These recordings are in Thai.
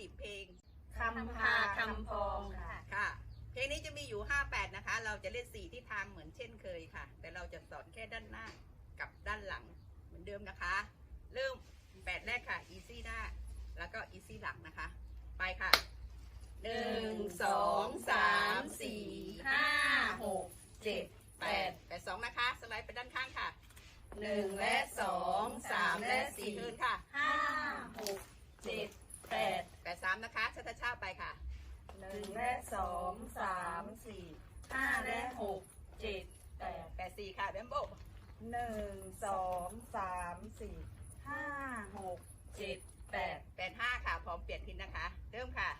ดิบเพลงคำพาคำพองค่ะ ค่ะ เพลงนี้จะมีอยู่ 58 นะคะ เราจะเล่น4ที่ทางเหมือนเช่นเคยค่ะ แต่เราจะสอนแค่ด้านหน้ากับด้านหลังเหมือนเดิมนะคะ เริ่มแปดแรกค่ะ easy หน้า แล้วก็ easy หลังนะคะ ไปค่ะหนึ่งสองสามสี่ห้าหกเจ็ดแปดแปดสองนะคะ สไลด์ไปด้านข้างค่ะหนึ่งและสองสามและสี่เทินค่ะ ห้าหกเจ็ดแปด แปดสาม นะคะช้าช้าๆไปค่ะ หนึ่งและสองสามสี่ห้าและหกเจ็ดแปดแปดสี่ค่ะแบมโบหนึ่งสองสามสี่ห้าหกเจ็ดแปดแปดห้าค่ะ พร้อมเปลี่ยนทิศนะคะ เริ่มค่ะ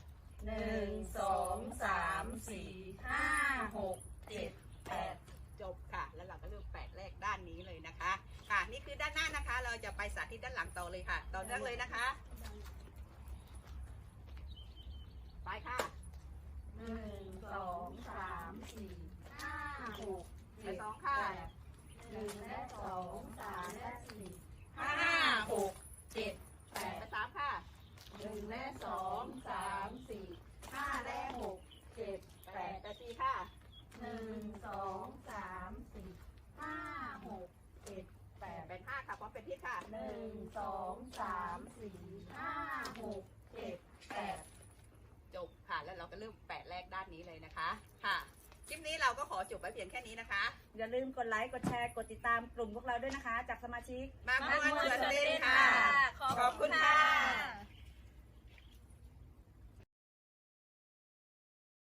หนึ่งสองสามสี่ห้าหกเจ็ดแปดจบค่ะ แล้วเราก็เลือกแปดแรกด้านนี้เลยนะคะ ค่ะ นี่คือด้านหน้านะคะ เราจะไปสาธิตด้านหลังต่อเลยค่ะ ต่อเนื่องเลยนะคะ ไปค่ะ หนึ่งสองสาม สี่ห้าหกเจ็ดสองค่ะแปดหนึ่งและสองสามและสี่ห้าหกเจ็ดแปไปดสามค่ะหนึ่งและสองสามสี่ห้าและหกเจ็ดแปดแปดสี่ค่ะหนึ่งสองสามสี่ห้าหกเจ็ดแปดแปดห้าค่ะพร้อมเป็นทิศค่ะหนึ่งสองสามสี่ห้าหกเจ็ดแปดจบค่ะแล้วเราก็เริ่มแปดแรกด้านนี้เลยนะคะค่ะ จบไว้เพียงแค่นี้นะคะ อย่าลืมกดไลค์ กดแชร์ กดติดตามกลุ่มพวกเราด้วยนะคะ จากสมาชิก มากมวนเกิดเต้น